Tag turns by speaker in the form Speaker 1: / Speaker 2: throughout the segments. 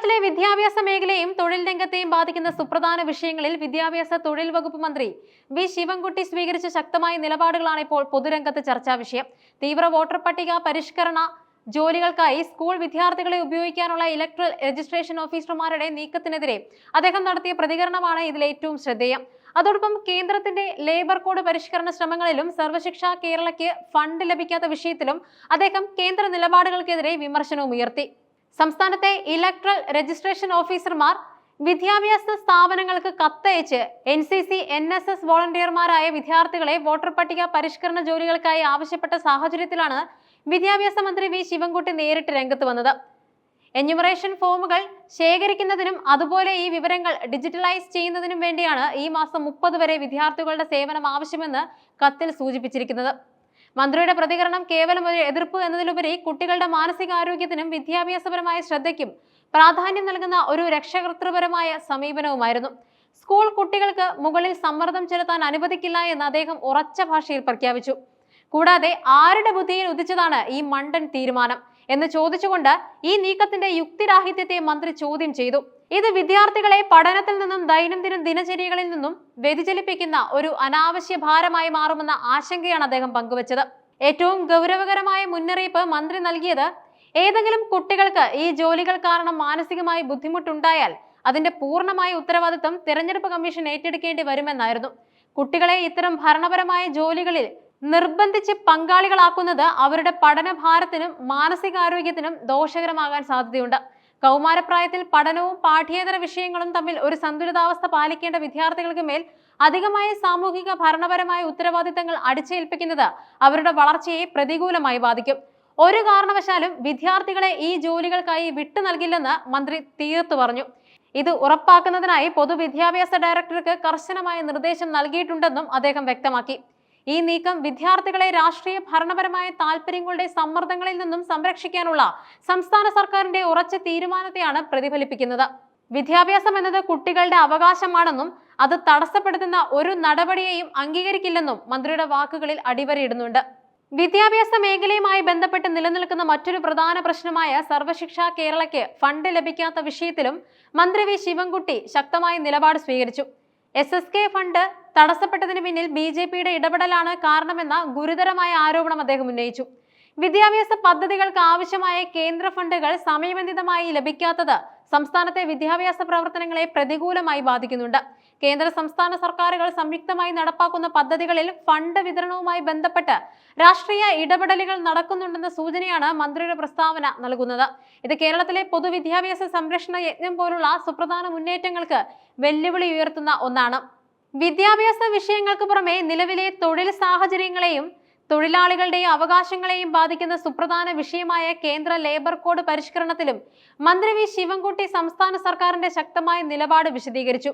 Speaker 1: കേരളത്തിലെ വിദ്യാഭ്യാസ മേഖലയും തൊഴിൽ രംഗത്തെയും ബാധിക്കുന്ന സുപ്രധാന വിഷയങ്ങളിൽ വിദ്യാഭ്യാസ തൊഴിൽ വകുപ്പ് മന്ത്രി വി ശിവൻകുട്ടി സ്വീകരിച്ച ശക്തമായ നിലപാടുകളാണ് ഇപ്പോൾ പൊതുരംഗത്ത് ചർച്ചാ വിഷയം. തീവ്ര വോട്ടർ പട്ടിക പരിഷ്കരണ ജോലികൾക്കായി സ്കൂൾ വിദ്യാർത്ഥികളെ ഉപയോഗിക്കാനുള്ള ഇലക്ട്രൽ രജിസ്ട്രേഷൻ ഓഫീസർമാരുടെ നീക്കത്തിനെതിരെ അദ്ദേഹം നടത്തിയ പ്രതികരണമാണ് ഇതിൽ ഏറ്റവും ശ്രദ്ധേയം. അതോടൊപ്പം കേന്ദ്രത്തിന്റെ ലേബർ കോഡ് പരിഷ്കരണ ശ്രമങ്ങളിലും സർവശിക്ഷ കേരളയ്ക്ക് ഫണ്ട് ലഭിക്കാത്ത വിഷയത്തിലും അദ്ദേഹം കേന്ദ്ര നിലപാടുകൾക്കെതിരെ വിമർശനവും ഉയർത്തി. സംസ്ഥാനത്തെ ഇലക്ട്രൽ രജിസ്ട്രേഷൻ ഓഫീസർമാർ വിദ്യാഭ്യാസ സ്ഥാപനങ്ങൾക്ക് കത്തയച്ച് N C C N S S വോളണ്ടിയർമാരായ വിദ്യാർത്ഥികളെ വോട്ടർ പട്ടിക പരിഷ്കരണ ജോലികൾക്കായി ആവശ്യപ്പെട്ട സാഹചര്യത്തിലാണ് വിദ്യാഭ്യാസ മന്ത്രി വി ശിവൻകുട്ടി നേരിട്ട് രംഗത്ത് വന്നത്. എന്യൂമറേഷൻ ഫോമുകൾ ശേഖരിക്കുന്നതിനും അതുപോലെ ഈ വിവരങ്ങൾ ഡിജിറ്റലൈസ് ചെയ്യുന്നതിനും വേണ്ടിയാണ് ഈ മാസം മുപ്പത് വരെ വിദ്യാർത്ഥികളുടെ സേവനം ആവശ്യമെന്ന് കത്തിൽ സൂചിപ്പിച്ചിരിക്കുന്നത്. മന്ത്രിയുടെ പ്രതികരണം കേവലം ഒരു എതിർപ്പ് എന്നതിലുപരി കുട്ടികളുടെ മാനസികാരോഗ്യത്തിനും വിദ്യാഭ്യാസപരമായ ശ്രദ്ധയ്ക്കും പ്രാധാന്യം നൽകുന്ന ഒരു രക്ഷകർത്തൃപരമായ സമീപനവുമായിരുന്നു. സ്കൂൾ കുട്ടികൾക്ക് മുകളിൽ സമ്മർദ്ദം ചെലുത്താൻ അനുവദിക്കില്ല എന്ന് അദ്ദേഹം ഉറച്ച ഭാഷയിൽ പ്രഖ്യാപിച്ചു. കൂടാതെ ആരുടെ ബുദ്ധിയിൽ ഉദിച്ചതാണ് ഈ മണ്ടൻ തീരുമാനം? എന്ന് ചോദിച്ചുകൊണ്ട് ഈ നീക്കത്തിന്റെ യുക്തിരാഹിത്യത്തെ മന്ത്രി ചോദ്യം ചെയ്തു. ഇത് വിദ്യാർത്ഥികളെ പഠനത്തിൽ നിന്നും ദൈനംദിന ദിനചര്യകളിൽ നിന്നും വ്യതിചലിപ്പിക്കുന്ന ഒരു അനാവശ്യ ഭാരമായി മാറുമെന്ന ആശങ്കയാണ് അദ്ദേഹം പങ്കുവച്ചത്. ഏറ്റവും ഗൗരവകരമായ മുന്നറിയിപ്പ് മന്ത്രി നൽകിയത് ഏതെങ്കിലും കുട്ടികൾക്ക് ഈ ജോലികൾ കാരണം മാനസികമായി ബുദ്ധിമുട്ടുണ്ടായാൽ അതിന്റെ പൂർണമായ ഉത്തരവാദിത്വം തിരഞ്ഞെടുപ്പ് കമ്മീഷൻ ഏറ്റെടുക്കേണ്ടി വരുമെന്നായിരുന്നു. കുട്ടികളെ ഇത്തരം ഭരണപരമായ ജോലികളിൽ നിർബന്ധിച്ച് പങ്കാളികളാക്കുന്നത് അവരുടെ പഠനഭാരത്തിനും മാനസികാരോഗ്യത്തിനും ദോഷകരമാകാൻ സാധ്യതയുണ്ട്. കൗമാരപ്രായത്തിൽ പഠനവും പാഠ്യേതര വിഷയങ്ങളും തമ്മിൽ ഒരു സന്തുലിതാവസ്ഥ പാലിക്കേണ്ട വിദ്യാർത്ഥികൾക്ക് മേൽ അധികമായ സാമൂഹിക ഭരണപരമായ ഉത്തരവാദിത്തങ്ങൾ അടിച്ചേൽപ്പിക്കുന്നത് അവരുടെ വളർച്ചയെ പ്രതികൂലമായി ബാധിക്കും. ഒരു കാരണവശാലും വിദ്യാർത്ഥികളെ ഈ ജോലികൾക്കായി വിട്ടു നൽകില്ലെന്ന് മന്ത്രി തീർത്തു പറഞ്ഞു. ഇത് ഉറപ്പാക്കുന്നതിനായി പൊതുവിദ്യാഭ്യാസ ഡയറക്ടർക്ക് കർശനമായ നിർദ്ദേശം നൽകിയിട്ടുണ്ടെന്നും അദ്ദേഹം വ്യക്തമാക്കി. ഈ നീക്കം വിദ്യാർത്ഥികളെ രാഷ്ട്രീയ ഭരണപരമായ താല്പര്യങ്ങളുടെ സമ്മർദ്ദങ്ങളിൽ നിന്നും സംരക്ഷിക്കാനുള്ള സംസ്ഥാന സർക്കാരിന്റെ ഉറച്ച തീരുമാനത്തെയാണ് പ്രതിഫലിപ്പിക്കുന്നത്. വിദ്യാഭ്യാസം എന്നത് കുട്ടികളുടെ അവകാശമാണെന്നും അത് തടസ്സപ്പെടുത്തുന്ന ഒരു നടപടിയെയും അംഗീകരിക്കില്ലെന്നും മന്ത്രിയുടെ വാക്കുകളിൽ അടിവരയിടുന്നുണ്ട്. വിദ്യാഭ്യാസ മേഖലയുമായി ബന്ധപ്പെട്ട് നിലനിൽക്കുന്ന മറ്റൊരു പ്രധാന പ്രശ്നമായ സർവശിക്ഷ കേരളയ്ക്ക് ഫണ്ട് ലഭിക്കാത്ത വിഷയത്തിലും മന്ത്രി വി ശിവൻകുട്ടി ശക്തമായ നിലപാട് സ്വീകരിച്ചു. എസ് എസ് കെ ഫണ്ട് തടസ്സപ്പെട്ടതിന് പിന്നിൽ ബി ജെ പിയുടെ ഇടപെടലാണ് കാരണമെന്ന ഗുരുതരമായ ആരോപണം അദ്ദേഹം ഉന്നയിച്ചു. വിദ്യാഭ്യാസ പദ്ധതികൾക്ക് ആവശ്യമായ കേന്ദ്ര ഫണ്ടുകൾ സമയബന്ധിതമായി ലഭിക്കാത്തത് സംസ്ഥാനത്തെ വിദ്യാഭ്യാസ പ്രവർത്തനങ്ങളെ പ്രതികൂലമായി ബാധിക്കുന്നുണ്ട്. കേന്ദ്ര സംസ്ഥാന സർക്കാരുകൾ സംയുക്തമായി നടപ്പാക്കുന്ന പദ്ധതികളിൽ ഫണ്ട് വിതരണവുമായി ബന്ധപ്പെട്ട് രാഷ്ട്രീയ ഇടപെടലുകൾ നടക്കുന്നുണ്ടെന്ന സൂചനയാണ് മന്ത്രിയുടെ പ്രസ്താവന നൽകുന്നത്. ഇത് കേരളത്തിലെ പൊതുവിദ്യാഭ്യാസ സംരക്ഷണ യജ്ഞം പോലുള്ള സുപ്രധാന മുന്നേറ്റങ്ങൾക്ക് വെല്ലുവിളി ഉയർത്തുന്ന ഒന്നാണ്. വിദ്യാഭ്യാസ വിഷയങ്ങൾക്ക് പുറമെ നിലവിലെ തൊഴിൽ സാഹചര്യങ്ങളെയും തൊഴിലാളികളുടെയും അവകാശങ്ങളെയും ബാധിക്കുന്ന സുപ്രധാന വിഷയമായ കേന്ദ്ര ലേബർ കോഡ് പരിഷ്കരണത്തിലും മന്ത്രി വി ശിവൻകുട്ടി സംസ്ഥാന സർക്കാരിന്റെ ശക്തമായ നിലപാട് വിശദീകരിച്ചു.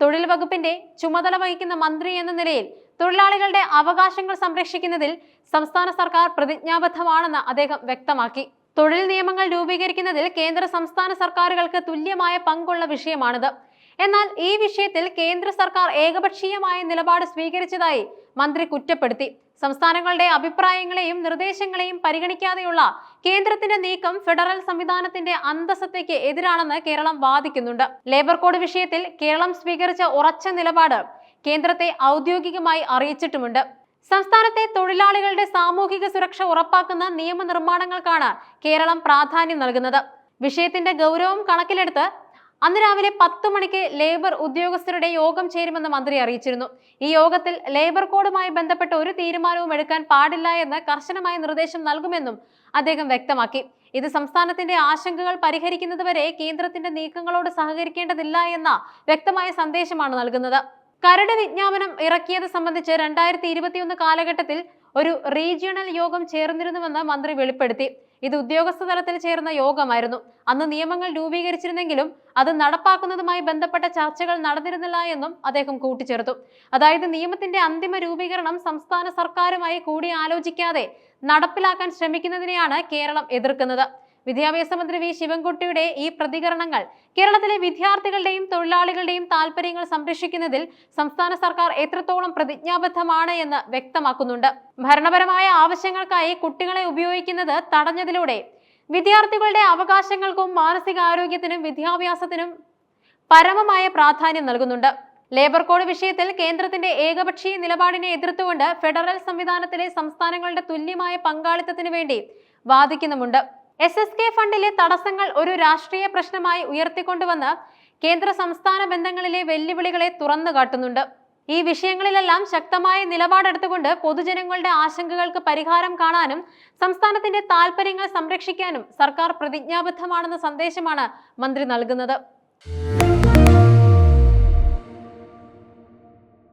Speaker 1: തൊഴിൽ വകുപ്പിന്റെ ചുമതല വഹിക്കുന്ന മന്ത്രി എന്ന നിലയിൽ തൊഴിലാളികളുടെ അവകാശങ്ങൾ സംരക്ഷിക്കുന്നതിൽ സംസ്ഥാന സർക്കാർ പ്രതിജ്ഞാബദ്ധമാണെന്ന് അദ്ദേഹം വ്യക്തമാക്കി. തൊഴിൽ നിയമങ്ങൾ രൂപീകരിക്കുന്നതിൽ കേന്ദ്ര സംസ്ഥാന സർക്കാരുകൾക്ക് തുല്യമായ പങ്കുള്ള വിഷയമാണിത്. എന്നാൽ ഈ വിഷയത്തിൽ കേന്ദ്ര സർക്കാർ ഏകപക്ഷീയമായ നിലപാട് സ്വീകരിച്ചതായി മന്ത്രി കുറ്റപ്പെടുത്തി. സംസ്ഥാനങ്ങളുടെ അഭിപ്രായങ്ങളെയും നിർദ്ദേശങ്ങളെയും പരിഗണിക്കാതെയുള്ള കേന്ദ്രത്തിന്റെ നീക്കം ഫെഡറൽ സംവിധാനത്തിന്റെ അന്തസ്സത്തേക്ക് എതിരാണെന്ന് കേരളം വാദിക്കുന്നുണ്ട്. ലേബർ കോഡ് വിഷയത്തിൽ കേരളം സ്വീകരിച്ച ഉറച്ച നിലപാട് കേന്ദ്രത്തെ ഔദ്യോഗികമായി അറിയിച്ചിട്ടുമുണ്ട്. സംസ്ഥാനത്തെ തൊഴിലാളികളുടെ സാമൂഹിക സുരക്ഷ ഉറപ്പാക്കുന്ന നിയമനിർമ്മാണങ്ങൾക്കാണ് കേരളം പ്രാധാന്യം നൽകുന്നത്. വിഷയത്തിന്റെ ഗൗരവം കണക്കിലെടുത്ത് അന്ന് രാവിലെ പത്ത് മണിക്ക് ലേബർ ഉദ്യോഗസ്ഥരുടെ യോഗം ചേരുമെന്ന് മന്ത്രി അറിയിച്ചിരുന്നു. ഈ യോഗത്തിൽ ലേബർ കോഡുമായി ബന്ധപ്പെട്ട ഒരു തീരുമാനവും എടുക്കാൻ പാടില്ല എന്ന് കർശനമായ നിർദ്ദേശം നൽകുമെന്നും അദ്ദേഹം വ്യക്തമാക്കി. ഇത് സംസ്ഥാനത്തിന്റെ ആശങ്കകൾ പരിഹരിക്കുന്നതുവരെ കേന്ദ്രത്തിന്റെ നീക്കങ്ങളോട് സഹകരിക്കേണ്ടതില്ല എന്ന വ്യക്തമായ സന്ദേശമാണ് നൽകുന്നത്. കരട് വിജ്ഞാപനം ഇറക്കിയത് സംബന്ധിച്ച് രണ്ടായിരത്തി ഇരുപത്തിയൊന്ന് കാലഘട്ടത്തിൽ ഒരു റീജിയണൽ യോഗം ചേർന്നിരുന്നുവെന്ന് മന്ത്രി വെളിപ്പെടുത്തി. ഇത് ഉദ്യോഗസ്ഥ തലത്തിൽ ചേർന്ന യോഗമായിരുന്നു. അന്ന് നിയമങ്ങൾ രൂപീകരിച്ചിരുന്നെങ്കിലും അത് നടപ്പാക്കുന്നതുമായി ബന്ധപ്പെട്ട ചർച്ചകൾ നടന്നിരുന്നില്ല എന്നും അദ്ദേഹം കൂട്ടിച്ചേർത്തു. അതായത് നിയമത്തിന്റെ അന്തിമ രൂപീകരണം സംസ്ഥാന സർക്കാരുമായി കൂടി ആലോചിക്കാതെ നടപ്പിലാക്കാൻ ശ്രമിക്കുന്നതിനെയാണ് കേരളം എതിർക്കുന്നത്. വിദ്യാഭ്യാസ മന്ത്രി വി ശിവൻകുട്ടിയുടെ ഈ പ്രതികരണങ്ങൾ കേരളത്തിലെ വിദ്യാർത്ഥികളുടെയും തൊഴിലാളികളുടെയും താല്പര്യങ്ങൾ സംരക്ഷിക്കുന്നതിൽ സംസ്ഥാന സർക്കാർ എത്രത്തോളം പ്രതിജ്ഞാബദ്ധമാണ് എന്ന് വ്യക്തമാക്കുന്നുണ്ട്. ഭരണപരമായ ആവശ്യങ്ങൾക്കായി കുട്ടികളെ ഉപയോഗിക്കുന്നത് തടഞ്ഞതിലൂടെ വിദ്യാർത്ഥികളുടെ അവകാശങ്ങൾക്കും മാനസികാരോഗ്യത്തിനും വിദ്യാഭ്യാസത്തിനും പരമമായ പ്രാധാന്യം നൽകുന്നുണ്ട്. ലേബർ കോഡ് വിഷയത്തിൽ കേന്ദ്രത്തിന്റെ ഏകപക്ഷീയ നിലപാടിനെ എതിർത്തുകൊണ്ട് ഫെഡറൽ സംവിധാനത്തിലെ സംസ്ഥാനങ്ങളുടെ തുല്യമായ പങ്കാളിത്തത്തിന് വേണ്ടി വാദിക്കുന്നുമുണ്ട്. എസ് എസ് കെ ഫണ്ടിലെ തടസ്സങ്ങൾ ഒരു രാഷ്ട്രീയ പ്രശ്നമായി ഉയർത്തിക്കൊണ്ടുവന്ന് കേന്ദ്ര സംസ്ഥാന ബന്ധങ്ങളിലെ വെല്ലുവിളികളെ തുറന്നു കാട്ടുന്നുണ്ട്. ഈ വിഷയങ്ങളിലെല്ലാം ശക്തമായ നിലപാടെടുത്തുകൊണ്ട് പൊതുജനങ്ങളുടെ ആശങ്കകൾക്ക് പരിഹാരം കാണാനും സംസ്ഥാനത്തിന്റെ താൽപര്യങ്ങൾ സംരക്ഷിക്കാനും സർക്കാർ പ്രതിജ്ഞാബദ്ധമാണെന്ന സന്ദേശമാണ് മന്ത്രി നൽകുന്നത്.